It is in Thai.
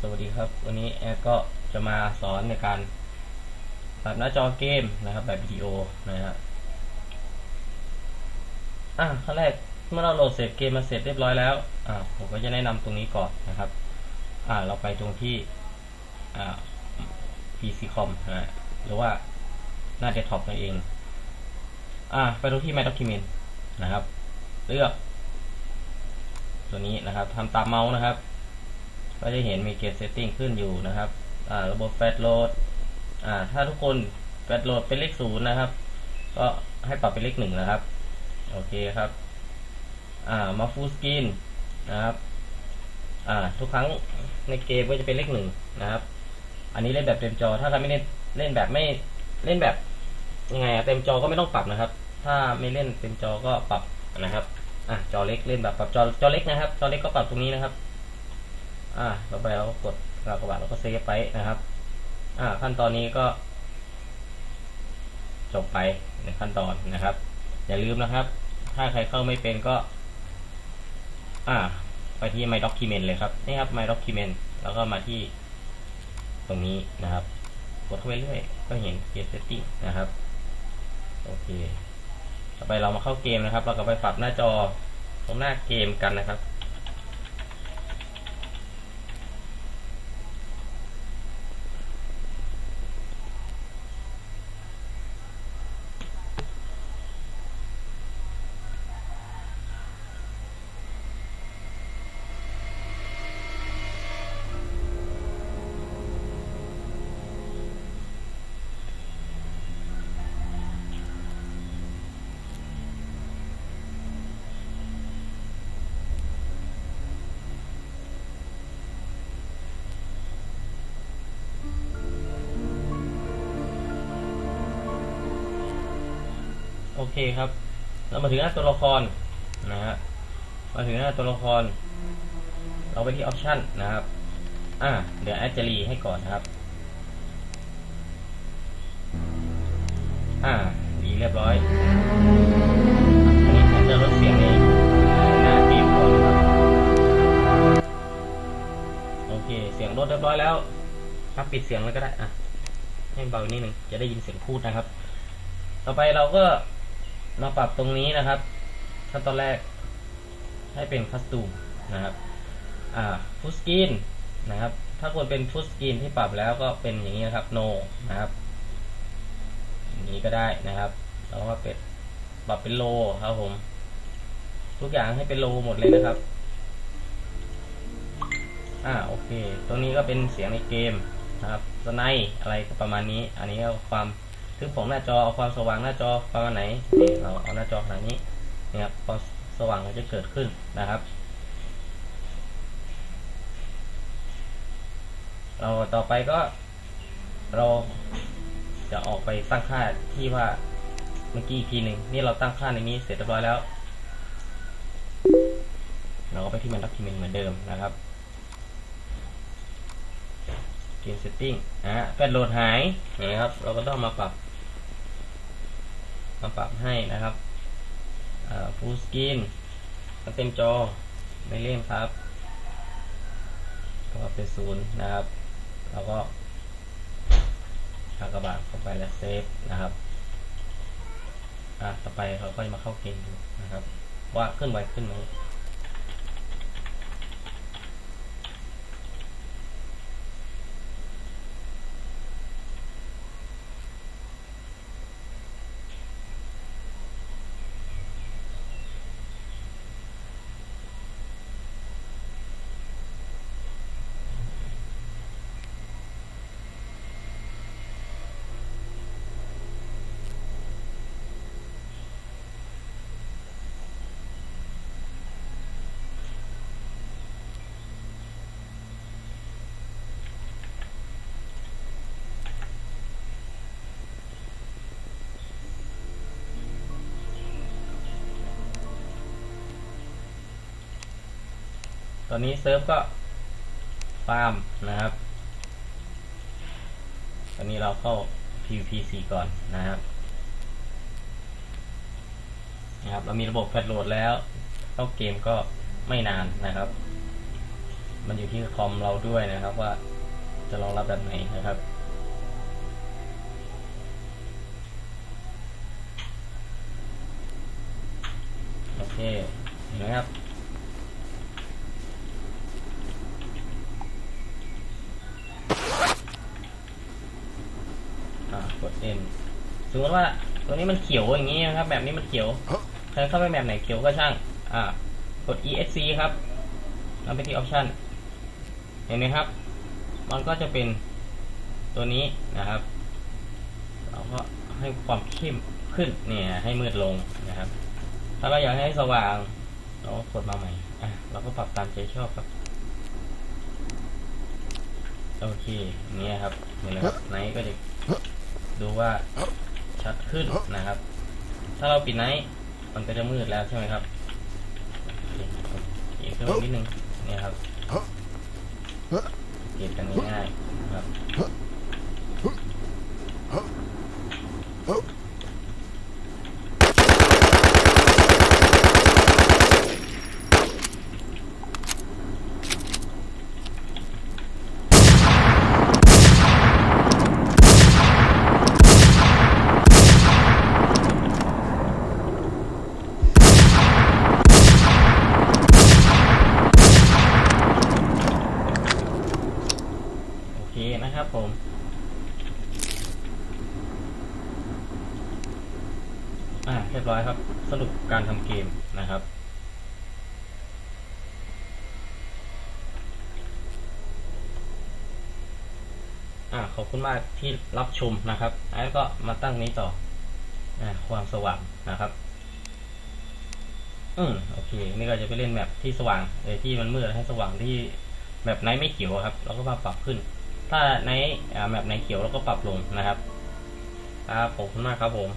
สวัสดีครับ วันนี้แอดก็จะมาสอนในการปรับหน้าจอเกมนะครับ แบบวิดีโอนะฮะอะขั้นแรกเมื่อเราโหลดเสร็จเกมมาเสร็จเรียบร้อยแล้วอะผมก็จะแนะนำตรงนี้ก่อนนะครับ อะเราไปตรงที่อ่า PC com นะฮะหรือว่าหน้าเดสก์ท็อปนั่นเอง อะไปตรงที่ My Document นะครับ เลือก ตัวนี้นะครับทำตามเมาส์นะครับ ก็จะเห็นมีเก t เซตติ้งขึ้นอยู่นะครับระบบแฟลชโหลดถ้าทุกคนแฟลชโหลดเป็นเลขศูนย์นะครับ ก็ให้ปรับเป็นเลขหนึ่งนะครับ โอเคครับมาฟูลสกรีนนะครับทุกครั้งในเกมก็จะเป็นเลขหนึ่งนะครับ อันนี้เล่นแบบเต็มจอ ถ้าใครไม่เล่นเล่นแบบไม่เล่นแบบยังไงอะเต็มจอก็ไม่ต้องปรับนะครับ ถ้าไม่เล่นเต็มจอก็ปรับนะครับอะจอเล็กเล่นแบบปรับจอจอเล็กนะครับ จอเล็กก็ปรับตรงนี้นะครับ อ่าต่อไปเราก็กดกากบาทเราก็เซฟไปนะครับ อ่า ขั้นตอนนี้ก็ จบไปในขั้นตอนนะครับ อย่าลืมนะครับ ถ้าใครเข้าไม่เป็นก็ อ่า ไปที่ My Document เลยครับ นี่ครับ My Document แล้วก็มาที่ตรงนี้นะครับ กดเข้าไปเรื่อยก็เห็น Game Setting นะครับ โอเค ต่อไปเรามาเข้าเกมนะครับ เราก็ไปปรับหน้าจอตรงหน้าเกมกันนะครับ โอเคครับ เรามาถึงหน้าตัวละครนะฮะมาถึงหน้าตัวละคร เราไปที่ออปชันนะครับ อ่าเดี๋ยวแอดจะรีให้ก่อนครับ อ่ารีเรียบร้อยอันนี้ผมจะลดเสียงในหน้าเกมก่อนครับโอเค เสียงลดเรียบร้อยแล้วครับปิดเสียงแล้วก็ได้อะให้เบาอีกนิดนึงจะได้ยินเสียงพูดนะครับ ต่อไปเราก็ มาปรับตรงนี้นะครับขั้นตอนแรกให้เป็นคัสตูมนะครับอ่าฟุตสกรีนนะครับ ถ้าควรเป็นฟุตสกรีนที่ปรับแล้วก็เป็นอย่างนี้นะครับ no นะครับอย่างนี้ก็ได้นะครับเราก็เป็นปรับเป็นโลครับผม ทุกอย่างให้เป็นโลหมดเลยนะครับอ่าโอเค ตรงนี้ก็เป็นเสียงในเกมนะครับสไนอะไรประมาณนี้ อันนี้ก็ความ ทึบของหน้าจอเอาความสว่างหน้าจอประมาณไหนนี่เราเอาหน้าจอขนาดนี้นี่ครับความสว่างมันจะเกิดขึ้นนะครับ เราต่อไปก็ เราจะออกไปตั้งค่าที่ว่าเมื่อกี้อีกทีหนึ่งนี่เราตั้งค่าในนี้เสร็จเรียบร้อยแล้ว เราก็ไปที่มันดักทีเมนเหมือนเดิมนะครับเกมเซตติ้งอะแฟลโหลดหายนะครับ เราก็ต้องมาปรับ มาปรับให้นะครับฟูลสกรีนเต็มจอไม่เล่นครับก็เป็นศูนย์นะครับเราก็ขากระบาดเข้าไปแล้วเซฟนะครับอะต่อไปเราก็จะมาเข้าเกมดูนะครับ ว่าขึ้นไหวขึ้นไหม ตอนนี้เซิร์ฟก็ฟาร์มนะครับ ตอนนี้เราเข้า PVP 4 ก่อนนะครับนะครับ เรามีระบบแฟลชโหลดแล้วเข้าเกมก็ไม่นานนะครับ มันอยู่ที่คอมเราด้วยนะครับว่าจะรองรับแบบไหนนะครับโอเคเห็นไหมครับ อ่ากด N ส มมติว่าตัวนี้มันเขียวอย่างนี้นะครับ แบบนี้มันเขียวใครเข้าไปแบบไหนเขียวก็ช่าง อ่ากด ESC ครับแล้วไปที่ Option เห็นไหมครับ มันก็จะเป็นตัวนี้นะครับ เราก็ให้ความเข้มขึ้นเนี่ย ให้มืดลงนะครับ ถ้าเราอยากให้สว่างเราก็กดมาใหม่อะเราก็ปรับตามใจชอบครับโอเคอย่างนี้ครับเห็นไหมครับไนท์ก็จะดูว่า ชัดขึ้นนะครับ ถ้าเราปิดไนท์มันก็จะมืดแล้วใช่ไหมครับโอเคขึ้นมานิดนึงเนี่ยครับเก็บกันง่ายๆนะครับ โอเค นะครับผม อ่าเรียบร้อยครับ สรุปการทำเกมนะครับ อ่าขอบคุณมากที่รับชมนะครับแล้วก็มาตั้งนี้ต่อ อ่าความสว่างนะครับอืมโอเค นี่ก็จะไปเล่นแบบที่สว่างเออที่มันมืดให้สว่างที่แบบไหนไม่เขียวครับ เราก็มาปรับขึ้น ถ้าในแบบไหนเขียวเราก็ปรับลงนะครับครับขอบคุณมากครับผม